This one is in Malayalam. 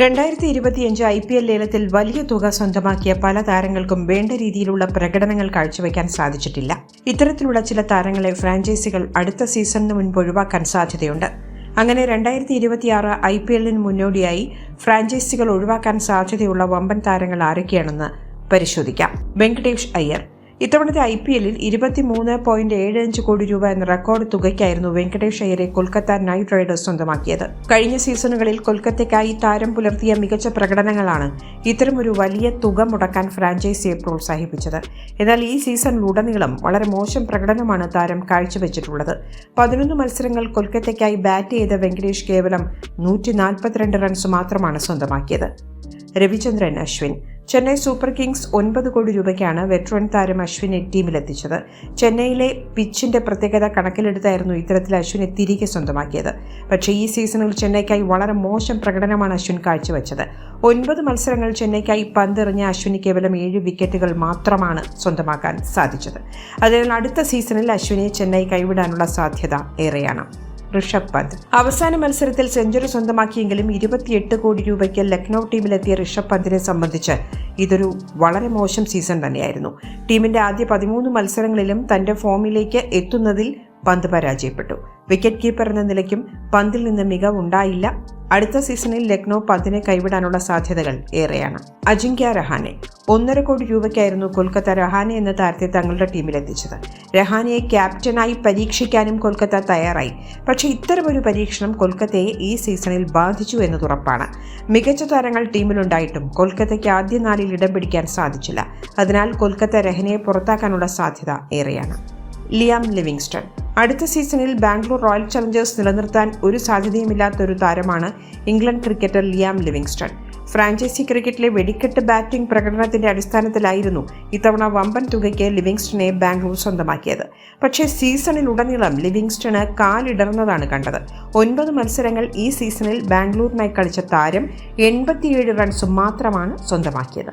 രണ്ടായിരത്തി ഇരുപത്തിയഞ്ച് ഐ പി എൽ ലേലത്തിൽ വലിയ തുക സ്വന്തമാക്കിയ പല താരങ്ങൾക്കും വേണ്ട രീതിയിലുള്ള പ്രകടനങ്ങൾ കാഴ്ചവെക്കാൻ സാധിച്ചിട്ടില്ല. ഇത്തരത്തിലുള്ള ചില താരങ്ങളെ ഫ്രാഞ്ചൈസികൾ അടുത്ത സീസണിന് മുൻപ് ഒഴിവാക്കാൻ സാധ്യതയുണ്ട്. അങ്ങനെ രണ്ടായിരത്തി ഇരുപത്തിയാറ് ഐ പി എല്ലിന് മുന്നോടിയായി ഫ്രാഞ്ചൈസികൾ ഒഴിവാക്കാൻ സാധ്യതയുള്ള വമ്പൻ താരങ്ങൾ ആരൊക്കെയാണെന്ന് പരിശോധിക്കാം. വെങ്കടേഷ് അയ്യർ ഇത്തവണത്തെ ഐ പി എല്ലിൽ ഇരുപത്തിമൂന്ന് പോയിന്റ് ഏഴ് അഞ്ച് കോടി രൂപ എന്ന റെക്കോർഡ് തുകയ്ക്കായിരുന്നു വെങ്കടേഷ് അയ്യരെ കൊൽക്കത്ത നൈറ്റ് റൈഡേഴ്സ് സ്വന്തമാക്കിയത്. കഴിഞ്ഞ സീസണുകളിൽ കൊൽക്കത്തയ്ക്കായി താരം പുലർത്തിയ മികച്ച പ്രകടനങ്ങളാണ് ഇത്തരമൊരു വലിയ തുക മുടക്കാൻ ഫ്രാഞ്ചൈസിയെ പ്രോത്സാഹിപ്പിച്ചത്. എന്നാൽ ഈ സീസണിലുടനീളം വളരെ മോശം പ്രകടനമാണ് താരം കാഴ്ചവെച്ചിട്ടുള്ളത്. പതിനൊന്ന് മത്സരങ്ങൾ കൊൽക്കത്തയ്ക്കായി ബാറ്റ് ചെയ്ത വെങ്കടേഷ് കേവലം നൂറ്റി റൺസ് മാത്രമാണ് സ്വന്തമാക്കിയത്. രവിചന്ദ്രൻ അശ്വിൻ ചെന്നൈ സൂപ്പർ കിങ്സ് ഒൻപത് കോടി രൂപയ്ക്കാണ് വെറ്ററൻ താരം അശ്വിനെ ടീമിലെത്തിച്ചത്. ചെന്നൈയിലെ പിച്ചിന്റെ പ്രത്യേകത കണക്കിലെടുത്തായിരുന്നു ഇത്തരത്തിൽ അശ്വിനെ തിരികെ സ്വന്തമാക്കിയത്. പക്ഷേ ഈ സീസണിൽ ചെന്നൈക്കായി വളരെ മോശം പ്രകടനമാണ് അശ്വിൻ കാഴ്ചവെച്ചത്. ഒൻപത് മത്സരങ്ങൾ ചെന്നൈക്കായി പന്തെറിഞ്ഞ അശ്വിന് കേവലം ഏഴ് വിക്കറ്റുകൾ മാത്രമാണ് സ്വന്തമാക്കാൻ സാധിച്ചത്. അതിനാൽ അടുത്ത സീസണിൽ അശ്വിനെ ചെന്നൈ കൈവിടാനുള്ള സാധ്യത ഏറെയാണ്. ഋഷഭ് പന്ത്. അവസാന മത്സരത്തിൽ സെഞ്ചുറി സ്വന്തമാക്കിയെങ്കിലും ഇരുപത്തിയെട്ട് കോടി രൂപയ്ക്ക് ലക്നൌ ടീമിലെത്തിയ ഋഷഭ് പന്തിനെ സംബന്ധിച്ച് ഇതൊരു വളരെ മോശം സീസൺ തന്നെയായിരുന്നു. ടീമിന്റെ ആദ്യ പതിമൂന്ന് മത്സരങ്ങളിലും തന്റെ ഫോമിലേക്ക് എത്തുന്നതിൽ പന്ത് പരാജയപ്പെട്ടു. വിക്കറ്റ് കീപ്പർ എന്ന നിലയ്ക്കും പന്തിൽ നിന്ന് മികവുണ്ടായില്ല. അടുത്ത സീസണിൽ ലക്നൌ പന്തിനെ കൈവിടാനുള്ള സാധ്യതകൾ ഏറെയാണ്. അജിങ്ക്യ രഹാനെ. ഒന്നര കോടി രൂപയ്ക്കായിരുന്നു കൊൽക്കത്ത രഹാനെ എന്ന താരത്തെ തങ്ങളുടെ ടീമിലെത്തിച്ചത് രഹാനെയെ ക്യാപ്റ്റനായി പരീക്ഷിക്കാനും കൊൽക്കത്ത തയ്യാറായി. പക്ഷേ ഇത്തരമൊരു പരീക്ഷണം കൊൽക്കത്തയെ ഈ സീസണിൽ ബാധിച്ചു എന്നത് ഉറപ്പാണ്. മികച്ച താരങ്ങൾ ടീമിലുണ്ടായിട്ടും കൊൽക്കത്തയ്ക്ക് ആദ്യ നാലിൽ ഇടം പിടിക്കാൻ സാധിച്ചില്ല. അതിനാൽ കൊൽക്കത്ത രഹനയെ പുറത്താക്കാനുള്ള സാധ്യത ഏറെയാണ്. Liam Livingstone. അടുത്ത സീസണിൽ ബാംഗ്ലൂർ റോയൽ ചലഞ്ചേഴ്സ് നിലനിർത്താൻ ഒരു സാധ്യതയുമില്ലാത്ത ഒരു താരമാണ് England cricketer Liam Livingstone. Franchise ക്രിക്കറ്റിലെ വെടിക്കെട്ട് ബാറ്റിംഗ് പ്രകടനത്തിന്റെ അടിസ്ഥാനത്തിലായിരുന്നു ഇത്തവണ വമ്പൻ തുകയ്ക്ക് ലിവിങ്സ്റ്റനെ ബാംഗ്ലൂർ സ്വന്തമാക്കിയത്. പക്ഷേ സീസണിൽ ഉടനീളം ലിവിങ്സ്റ്റണ് കാലിടർന്നതാണ് കണ്ടത്. ഒൻപത് മത്സരങ്ങൾ ഈ സീസണിൽ ബാംഗ്ലൂരിനായി കളിച്ച താരം എൺപത്തിയേഴ് റൺസ് മാത്രമാണ് സ്വന്തമാക്കിയത്.